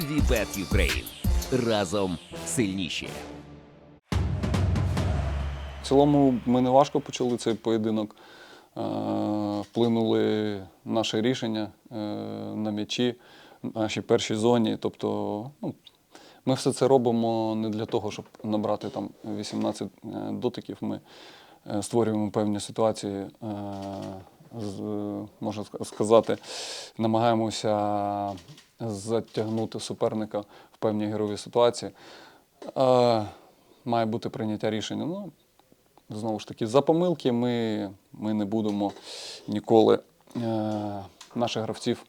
Вібет Юкрейн разом сильніші. В цілому ми не важко почали цей поєдинок. Е, Вплинули наше рішення е, на м'ячі, нашій першій зоні. Тобто, ну, ми все це робимо не для того, щоб набрати там 18 е, дотиків. Ми створюємо певні ситуації, можна сказати, намагаємося затягнути суперника в певні герові ситуації. Е, Має бути прийняття рішення. Ну, знову ж таки, за помилки ми, ми не будемо ніколи е, наших гравців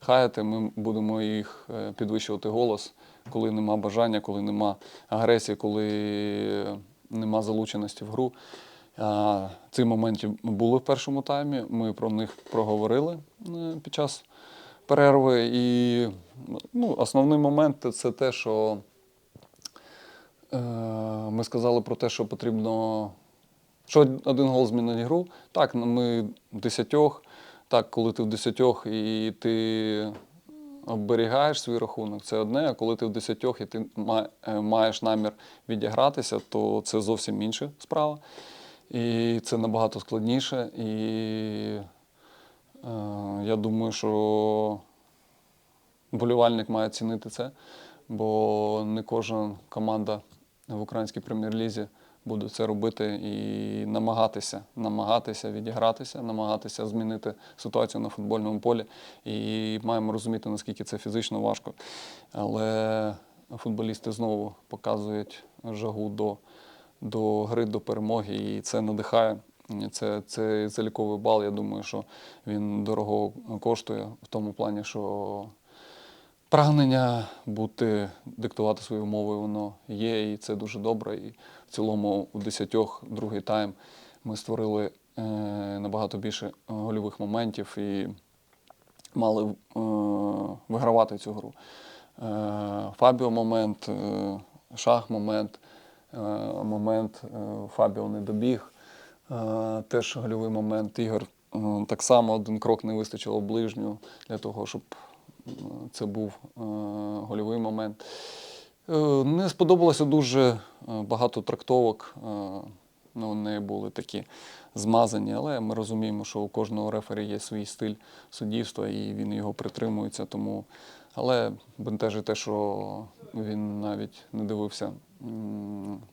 хаяти. Ми будемо їх е, підвищувати голос, коли нема бажання, коли нема агресії, коли нема залученості в гру. А, ці були в першому таймі. Ми про них проговорили е, під час перерви. І ну, основний момент це те, що Е, Ми сказали про те, що потрібно. Що один гол змінить гру. Так, ми десятьох. Так, коли ти в десятьох і ти оберігаєш свій рахунок, це одне. А коли ти в десятьох і ти е, маєш намір відігратися, то це зовсім інша справа. І це набагато складніше. І я думаю, що Болівальник має цінити це, бо не кожна команда в українській прем'єр-лізі буде це робити і намагатися, намагатися відігратися, намагатися змінити ситуацію на футбольному полі. І маємо розуміти, наскільки це фізично важко. Але футболісти знову показують жагу до, до гри, до перемоги, і це надихає. Це, це заліковий бал. Я думаю, що він дорого коштує в тому плані, що прагнення бути, диктувати свою мову, воно є, і це дуже добре. І в цілому у десятьох другий тайм ми створили е, набагато більше гольових моментів і мали е, вигравати цю гру. Е, Фабіо момент, е, шах момент, е, момент е, Фабіо не добіг. Е, Теж гольовий момент. Ігор е, так само один крок не вистачило в ближню для того, щоб е, це був гольовий момент. Не сподобалося дуже багато трактовок. Ну, вони були такі змазані, але ми розуміємо, що у кожного рефері є свій стиль суддівства, і він його притримується. Тому... Але бентежить те, що він навіть не дивився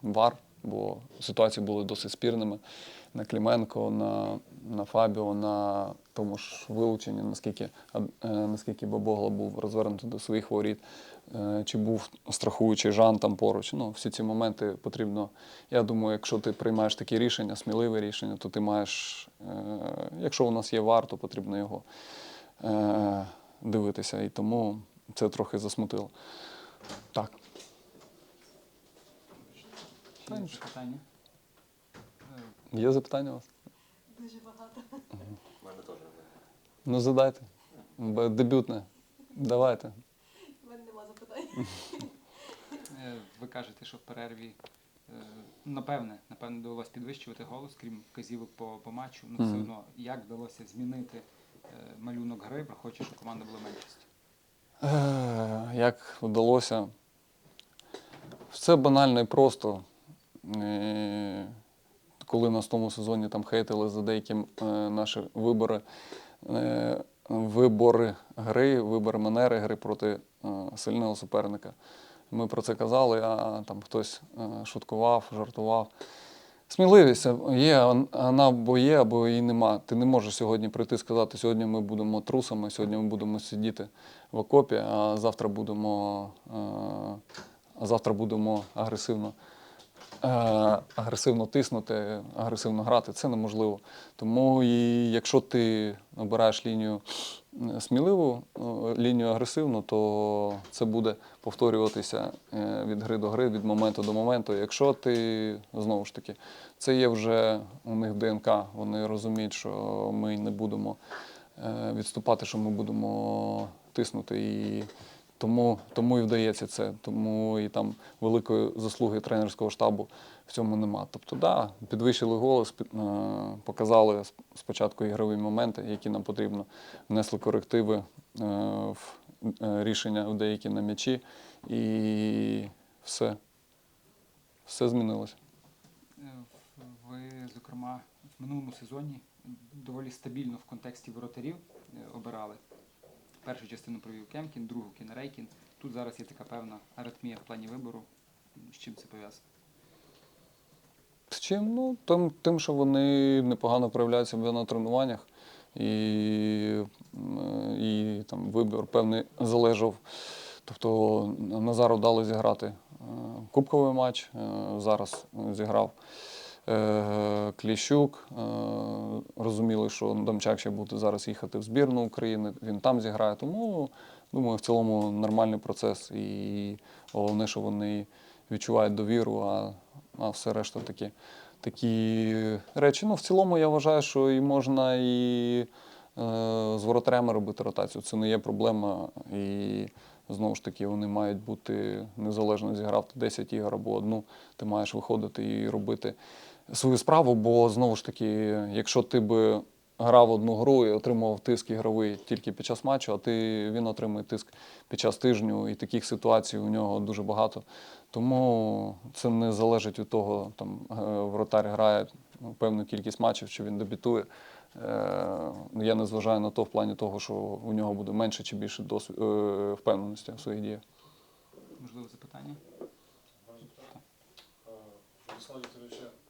вар, бо ситуації були досить спірними. На Кліменко, на, на Фабіо, на тому ж вилученні, наскільки, е, наскільки Бабогла був розвернутий до своїх воріт, е, чи був страхуючий Жан там поруч. Ну, всі ці моменти потрібно. Я думаю, якщо ти приймаєш такі рішення, сміливе рішення, то ти маєш, е, якщо у нас є вар, то потрібно його дивитися. І тому це трохи засмутило. Так. Ще є запитання? У вас? Дуже багато. У мене теж Ну, задайте. Дебютне. Давайте. У мене нема запитань. Е, Ви кажете, що в перерві е, напевне, напевне, довелося підвищувати голос, крім вказівок по, по матчу. Ну, все одно, як вдалося змінити е, малюнок гри, враховуючи, що команда була меншістю? Е, Як вдалося? Все банально і просто. Е, Коли нас в тому сезоні там хейтили за деякі е, наші вибори, е, вибори гри, вибори манери гри проти е, сильного суперника. Ми про це казали, а там хтось е, шуткував, жартував. Сміливість є, вона або є, або її нема. Ти не можеш сьогодні прийти і сказати, сьогодні ми будемо трусами, сьогодні ми будемо сидіти в окопі, а завтра будемо, е, а завтра будемо агресивно, агресивно тиснути, агресивно грати. Це неможливо. Тому і якщо ти обираєш лінію е, сміливу, е, лінію агресивну, то це буде повторюватися е, від гри до гри, від моменту до моменту. Якщо ти знову ж таки, це є вже у них ДНК. Вони розуміють, що ми не будемо е, відступати, що ми будемо тиснути. І тому, тому і вдається це. Тому і там великої заслуги тренерського штабу в цьому нема. Тобто, да, підвищили голос, е, показали спочатку ігрові моменти, які нам потрібно, внесли корективи е, в е, рішення деякі на м'ячі, і все. Все змінилося. Ви, зокрема, в минулому сезоні доволі стабільно в контексті воротарів обирали. Першу частину провів Кемкін, другу Кінерейкін. Тут зараз є така певна аритмія в плані вибору. З чим це пов'язано? З чим? Ну, тим, тим, що вони непогано проявляють себе на тренуваннях, і, і там, вибір певний залежав. Тобто Назару вдалося зіграти е, кубковий матч, е, зараз зіграв Кліщук. е, Розуміли, що Домчак ще буде зараз їхати в збірну України, він там зіграє. Тому думаю, в цілому нормальний процес. І головне, що вони відчувають довіру, а, а все решта такі, такі речі. Ну, в цілому я вважаю, що і можна і е, з воротарями робити ротацію. Це не є проблема. І знову ж таки, вони мають бути незалежно зіграв ти 10 ігор або одну, ти маєш виходити і робити свою справу. Бо знову ж таки, якщо ти би грав одну гру і отримував тиск ігровий тільки під час матчу, а ти він отримує тиск під час тижню, і таких ситуацій у нього дуже багато. Тому це не залежить від того, там е, вратар грає ну, певну кількість матчів, чи він дебютує. Е, Я не зважаю на то в плані того, що у нього буде менше чи більше досвід, впевненості в своїх діях. Можливо, запитання? Е, Владислава Вікторовича, е,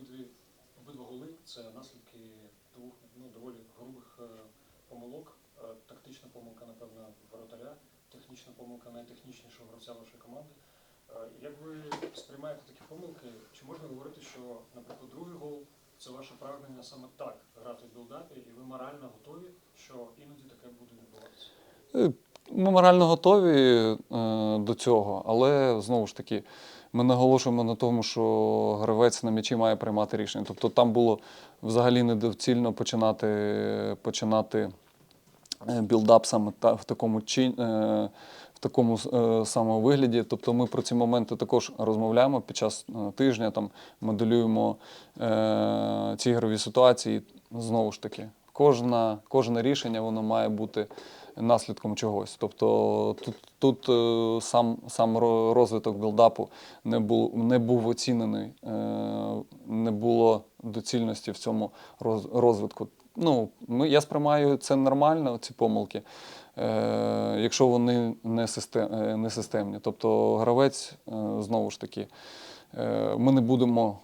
обидві, обидва голи це наслідки двох ну, доволі грубих е, помилок. Е, Тактична помилка, напевно, воротаря, технічна помилка найтехнічнішого гравця вашої команди. Е, Як ви сприймаєте такі помилки? Чи можна говорити, що, наприклад, другий гол це ваше прагнення саме так грати в білдапі, і ви морально готові, що іноді таке буде відбуватися? Ми морально готові до цього, але знову ж таки, ми наголошуємо на тому, що гравець на м'ячі має приймати рішення. Тобто там було взагалі недоцільно починати, починати е, білдап саме та, в такому чи, е, в такому е, самому вигляді. Тобто ми про ці моменти також розмовляємо під час е, тижня, там моделюємо е, ці ігрові ситуації. Знову ж таки, кожна, кожне рішення воно має бути наслідком чогось. Тобто тут, тут е, сам, сам розвиток білдапу не був, не був оцінений, е, не було доцільності в цьому розвитку. Ну, ми, я сприймаю це нормально, ці помилки, е, якщо вони не, систем, не системні. Тобто гравець, знову ж таки, ми не будемо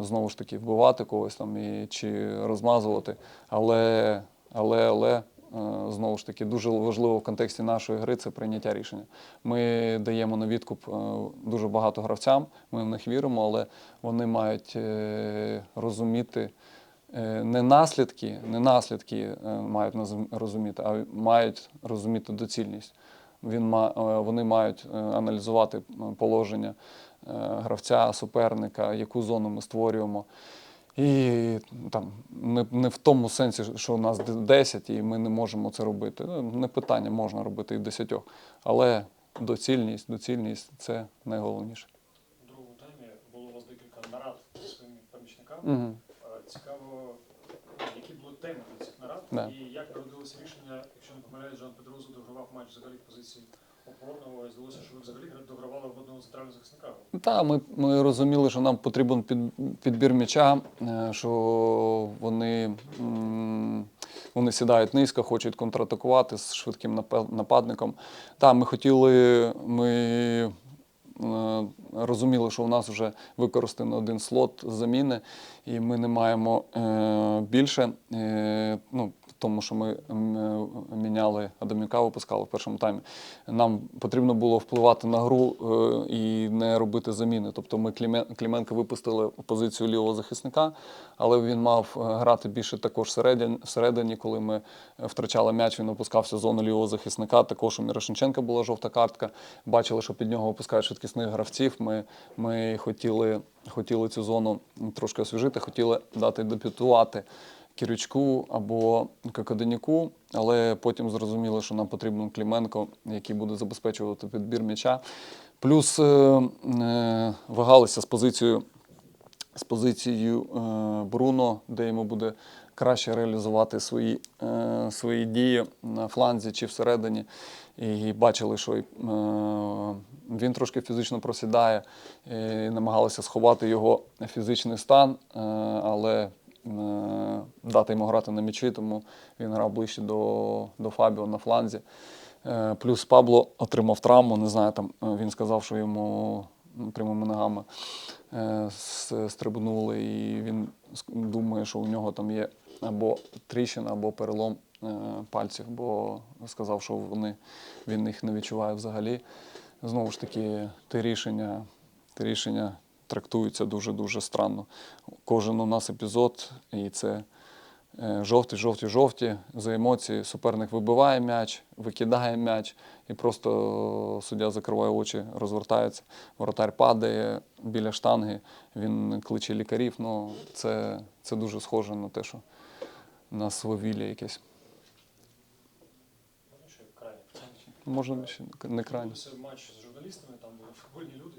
знову ж таки вбивати когось там і, чи розмазувати, але, але, але знову ж таки дуже важливо в контексті нашої гри це прийняття рішення. Ми даємо на відкуп е, дуже багато гравцям, ми в них віримо, але вони мають е, розуміти. е, Не наслідки, не наслідки е, мають розуміти, а мають розуміти доцільність. Він е, вони мають е, аналізувати е, положення е, гравця, суперника, яку зону ми створюємо. І там не, не в тому сенсі, що у нас 10 і ми не можемо це робити. Ну, Не питання, можна робити і в 10. Але доцільність, доцільність це найголовніше. У другому таймі було у вас декілька нарад зі своїми помічниками. Угу. Цікаво, які були теми для цих нарад Да. і як народилося рішення, якщо не помиляюсь, Жан Педрузо догравав матч взагалі в позиції Так, ми, ми розуміли, що нам потрібен під, підбір м'яча, е, що вони, вони сідають низько, хочуть контратакувати з швидким напа- нападником. Так, ми хотіли, ми е, розуміли, що у нас вже використано один слот заміни, і ми не маємо е, більше. Ну, тому що ми е, міняли Адамюка, випускали в першому таймі. Нам потрібно було впливати на гру е, і не робити заміни. Тобто ми Клімен- Кліменка випустили позицію лівого захисника, але він мав е, грати більше також всередині, коли ми втрачали м'яч, він опускався в зону лівого захисника. Також у Мірошниченка була жовта картка. Бачили, що під нього опускають швидкісних гравців. Ми, ми хотіли, хотіли цю зону трошки освіжити, хотіли дати дебютувати. Кірючку або Кокоденяку, але потім зрозуміли, що нам потрібен Кліменко, який буде забезпечувати підбір м'яча. Плюс е, е, вагалися з позицією, з позицією е, Бруно, де йому буде краще реалізувати свої, е, свої дії на фланзі чи всередині. І бачили, що е, він трошки фізично просідає, і намагалися сховати його фізичний стан, е, але дати йому грати на м'ячі, тому він грав ближче до, до Фабіо на фланзі. Е, Плюс Пабло отримав травму, не знаю, там е, він сказав, що йому прямими ногами е, стрибнули, і він думає, що у нього там є або тріщина, або перелом е, пальців, бо сказав, що вони, він їх не відчуває взагалі. Знову ж таки, ті рішення, ті рішення трактуються дуже-дуже странно. Кожен у нас епізод, і це е, жовті, жовті, жовті. За емоції суперник вибиває м'яч, викидає м'яч, і просто суддя закриває очі, розвертається. Воротар падає біля штанги, він кличе лікарів. Ну, це, це дуже схоже на те, що на свавілля якесь. Можна ще не. Дивився матч з журналістами, там були футбольні люди.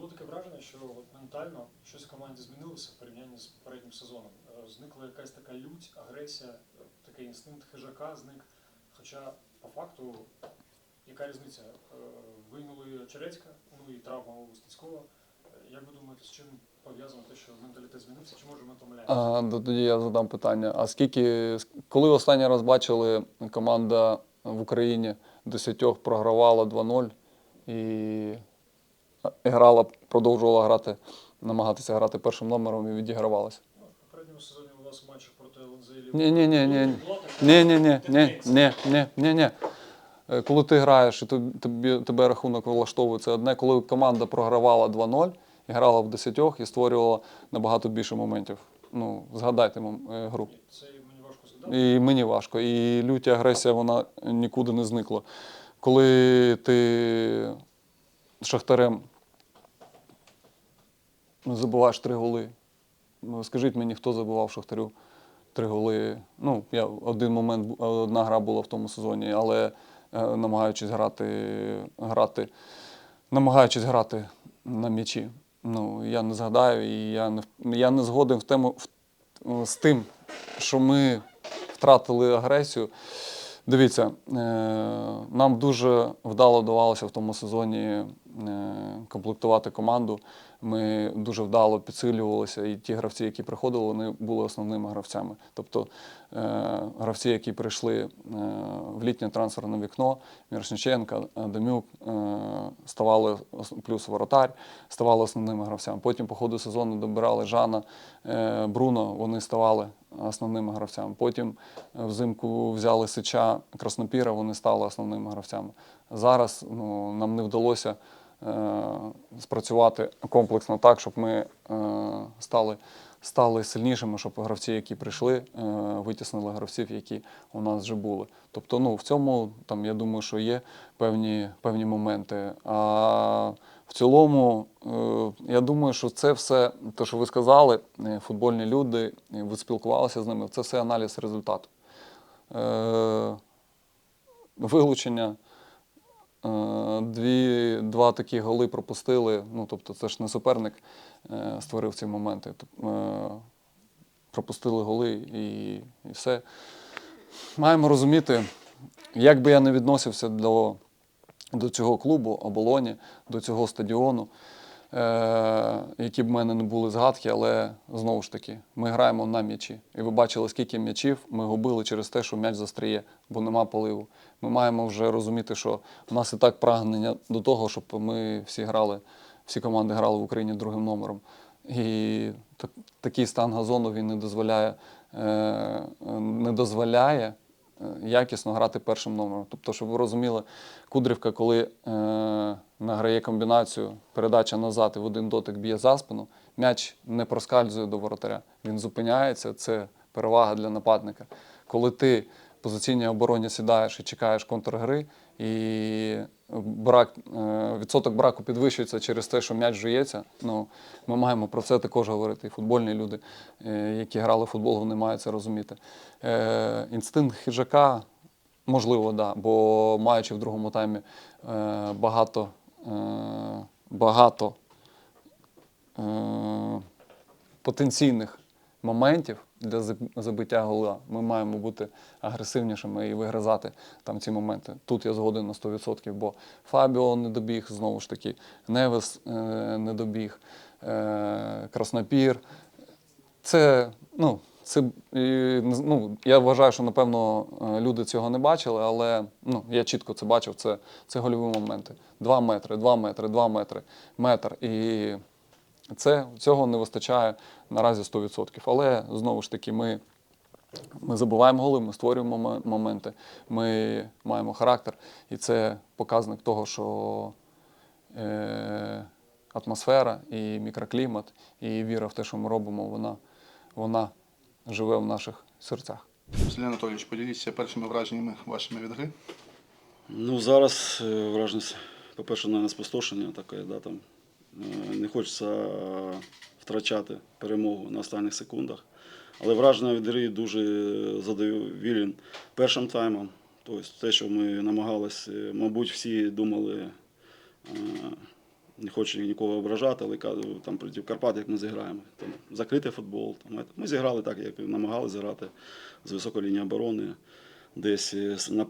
Було таке враження, що от ментально щось в команді змінилося в порівнянні з попереднім сезоном. Е, Зникла якась така лють, агресія, е, такий інстинкт хижака зник. Хоча по факту, яка різниця? Е, Вийнули Черецька, ну і травма у Стецького. Е, Як ви думаєте, з чим пов'язано те, що менталітет змінився, чи може ми помиляємося? Тоді я задам питання. А скільки, коли останній раз бачили команда в Україні десятьох програвала 2-0 і грала, продовжувала грати, намагатися грати першим номером і відігравалася? Ну, в попередньому сезоні у вас в матчах проти ЛНЗ Ні, ні, ні, ні. Ні, ні, ні, ні, ні, ні, ні, ні. Коли ти граєш і тобі, тебе рахунок влаштовує, це одне. Коли команда програвала 2-0 і грала в десятьох і створювала набагато більше моментів. Ну, згадайте е, гру. Це мені важко згадати. І мені важко. І лютя агресія вона нікуди не зникла. Коли ти шахтарем забуваєш три голи. Ну, Скажіть мені, хто забував Шахтарю три голи. Ну, я один момент, одна гра була в тому сезоні, але е, намагаючись грати, грати, намагаючись грати на м'ячі. Ну, я не згадаю, і я не, я не згоден в тему, в, з тим, що ми втратили агресію. Дивіться, е, нам дуже вдало вдавалося в тому сезоні комплектувати команду. Ми дуже вдало підсилювалися, і ті гравці, які приходили, вони були основними гравцями. Тобто е, гравці, які прийшли е, в літнє трансферне вікно, Мірошниченка, Демюк, е, ставали плюс воротар, ставали основними гравцями. Потім по ходу сезону добирали Жана, е, Бруно, вони ставали основними гравцями. Потім е, взимку взяли Сича, Краснопіра, вони стали основними гравцями. Зараз ну, нам не вдалося е, спрацювати комплексно так, щоб ми е, стали, стали сильнішими, щоб гравці, які прийшли, е, витіснили гравців, які у нас вже були. Тобто, ну, в цьому там, я думаю, що є певні, певні моменти. А в цілому, е, я думаю, що це все, те, що ви сказали, е, футбольні люди, е, ви спілкувалися з ними, це все аналіз результату. Е, Вилучення. Е, Дві, два такі голи пропустили. Ну, тобто, це ж не суперник е, створив ці моменти. Е, Пропустили голи і, і все. Маємо розуміти, як би я не відносився до, до цього клубу, оболоні, до цього стадіону, які б в мене не були згадки, але знову ж таки, ми граємо на м'ячі. І ви бачили, скільки м'ячів ми губили через те, що м'яч застріє, бо нема поливу. Ми маємо вже розуміти, що в нас і так прагнення до того, щоб ми всі грали, всі команди грали в Україні другим номером. І так, такий стан газону він не дозволяє, е, не дозволяє е, якісно грати першим номером. Тобто, щоб ви розуміли, Кудрівка, коли е, награє комбінацію, передача назад і в один дотик б'є за спину, м'яч не проскальзує до воротаря. Він зупиняється, це перевага для нападника. Коли ти в позиційній обороні сідаєш і чекаєш контргри, і брак, е, відсоток браку підвищується через те, що м'яч жується. Ну, ми маємо про це також говорити. І футбольні люди, е, які грали в футбол, вони мають це розуміти. Е, Інстинкт хижака, можливо, да, бо маючи в другому таймі багато, багато потенційних моментів, для заб- забиття гола. Ми маємо бути агресивнішими і вигризати там ці моменти. Тут я згоден на 100%, бо Фабіо не добіг, знову ж таки, Невес е, не добіг, е, Краснопір. Це, ну, це, ну, я вважаю, що напевно е, люди цього не бачили, але ну, я чітко це бачив. Це, це гольові моменти. Два метри, два метри, два метри, метр. І це, цього не вистачає наразі 100%. Але знову ж таки, ми, ми забуваємо голи, ми створюємо моме- моменти, ми маємо характер. І це показник того, що е, атмосфера і мікроклімат, і віра в те, що ми робимо, вона, вона живе в наших серцях. Сергій Анатолійович, поділіться першими враженнями вашими від гри. Ну, зараз е, враженість, по-перше, на спустошення таке, да, там. Е, Не хочеться е, втрачати перемогу на останніх секундах. Але враження від гри дуже задоволен першим таймом. Тобто те, що ми намагалися, е, мабуть, всі думали, не хочу нікого ображати, але там проти Карпат, як ми зіграємо. Там, закритий футбол. Там, ми зіграли так, як намагалися зіграти з високої лінії оборони десь е, на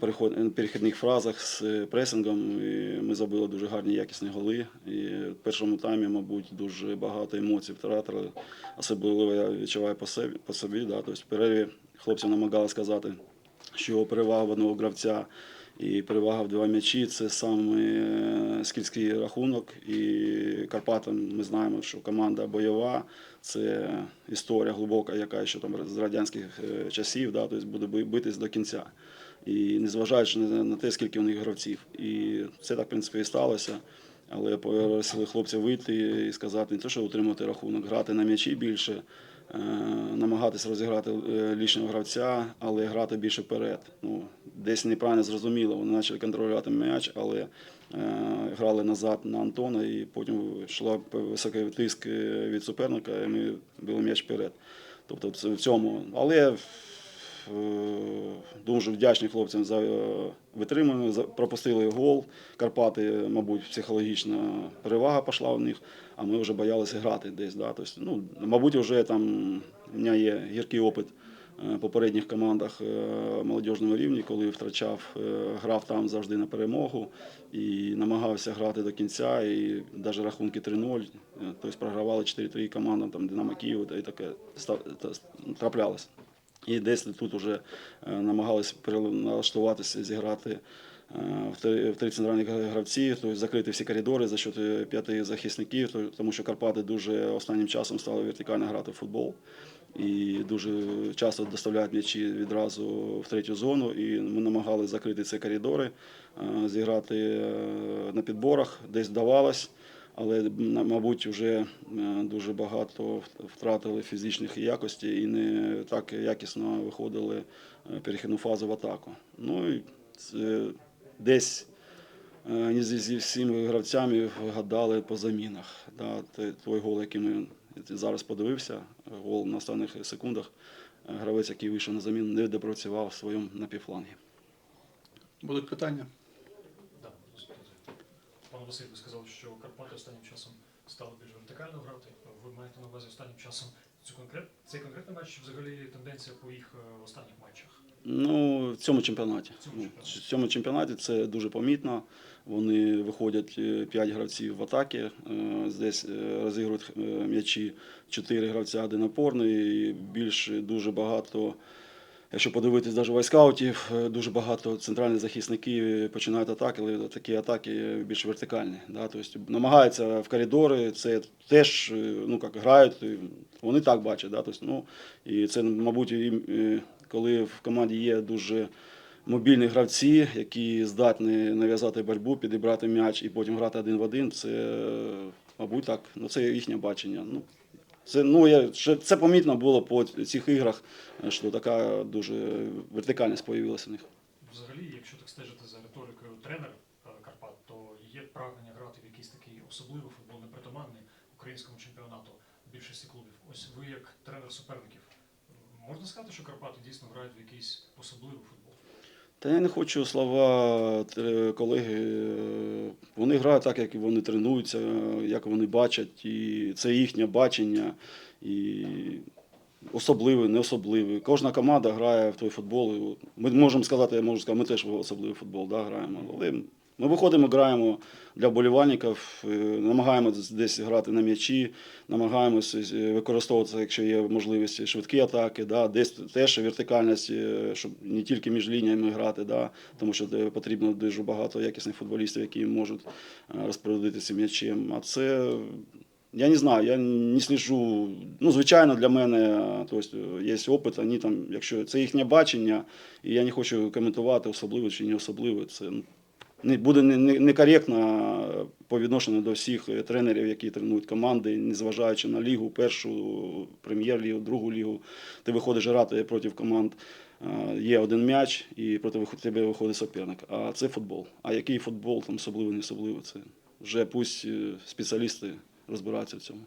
перехідних фразах з е, пресингом. І ми забили дуже гарні якісні голи. І в першому таймі, мабуть, дуже багато емоцій втратили. Особливо я відчуваю по собі. По собі да. тобто в перерві хлопці намагалися сказати, що перевага в одного гравця і перевага в два м'ячі це саме е, скільський рахунок. І Карпатам ми знаємо, що команда бойова, це історія глибока, яка ще там з радянських е, часів, да, тобто буде битись до кінця. І незважаючи на те, скільки у них гравців. І це так, в принципі, і сталося. Але попросили хлопців вийти і сказати не те, що утримати рахунок, грати на м'ячі більше, намагатися розіграти е, гравця, але грати більше вперед. Ну, десь неправильно зрозуміло, вони почали контролювати м'яч, але е, грали назад на Антона, і потім йшла високий тиск е, від суперника, і ми били м'яч вперед. Тобто в цьому. Але Е, Дуже вдячні хлопцям за е, витримання. Пропустили гол. Карпати, мабуть, психологічна перевага пішла в них, а ми вже боялися грати десь. Да? Тобто, ну, мабуть, вже там у мене є гіркий опит е, попередніх командах е, молодіжного рівня, коли втрачав, е, грав там завжди на перемогу і намагався грати до кінця. І навіть рахунки 3-0, е, тобто програвали 4-3 командам, там Динамо Київ і таке траплялося. І десь тут вже намагалися переналаштуватися, зіграти е, в три, центральні гравці, тобто закрити всі коридори за счет е, п'яти захисників, тому що Карпати дуже останнім часом стали вертикально грати в футбол. І дуже часто доставляють м'ячі відразу в третю зону. І ми намагалися закрити ці коридори, е, зіграти на підборах, десь вдавалось. Але, мабуть, вже е, дуже багато втратили фізичних якостей і не так якісно виходили е, перехідну фазу в атаку. Ну і це десь е, зі всіма гравцями вгадали по замінах. Да, той гол, який ми зараз подивився, гол на останніх секундах, гравець, який вийшов на заміну, не допрацював в своєму напівфлангі. Будуть питання? Василь, ви сказали, що Карпати останнім часом стали більш вертикально грати. Ви маєте на увазі останнім часом цю конкрет... цей конкретний матч, чи взагалі тенденція по їх е, останніх матчах? Ну, в цьому чемпіонаті. В цьому чемпіонаті. В цьому чемпіонаті це дуже помітно. Вони виходять 5 гравців в атаки. е, Здесь е, розігрують е, м'ячі 4 гравця один опорний. І більше дуже багато. Якщо подивитись навіть вайскаутів, е, дуже багато центральних захисників починають атаки, але такі атаки більш вертикальні. Да? Тобто намагаються в коридори, це теж е, ну, як, грають, вони так бачать. Да? Тобто, ну, і це, мабуть, е, коли в команді є дуже мобільні гравці, які здатні нав'язати боротьбу, підібрати м'яч і потім грати один в один, це, мабуть, так. Ну, це їхнє бачення. Ну, це, ну, я, ще- це помітно було по цих іграх, що така дуже вертикальність з'явилася в них. Взагалі, якщо так стежити за риторикою тренера е, Карпат, то є прагнення грати в якийсь такий особливий футбол, непритаманний українському чемпіонату більшості клубів. Ось ви як тренер суперників. Можна сказати, що Карпати дійсно грають в якийсь особливий футбол? Та я не хочу слова е, колеги. е, Вони грають так, як вони тренуються, як вони бачать, і це їхнє бачення. І особливий, не особливий. Кожна команда грає в той футбол. Ми можемо сказати, я можу сказати, ми теж в особливий футбол да, граємо. Але ми виходимо, граємо для вболівальників, е, намагаємося десь грати на м'ячі, намагаємося е, використовувати, якщо є можливість, швидкі атаки, да, десь теж вертикальність, е, щоб не тільки між лініями грати, да, тому що потрібно дуже багато якісних футболістів, які можуть розпорядитися м'ячем. А це я не знаю, я не сліжу. Ну, звичайно, для мене тобто, є опит, вони там, якщо це їхнє бачення, і я не хочу коментувати, особливо чи не особливо. Це ну, буде не- не- некоректно по відношенню до всіх тренерів, які тренують команди, незважаючи на лігу, першу прем'єр-лігу, другу лігу. Ти виходиш грати проти команд. е, Є один м'яч, і проти тебе виходить суперник. А це футбол. А який футбол, там особливо, не особливо, це вже пусть е, спеціалісти розбираються в цьому.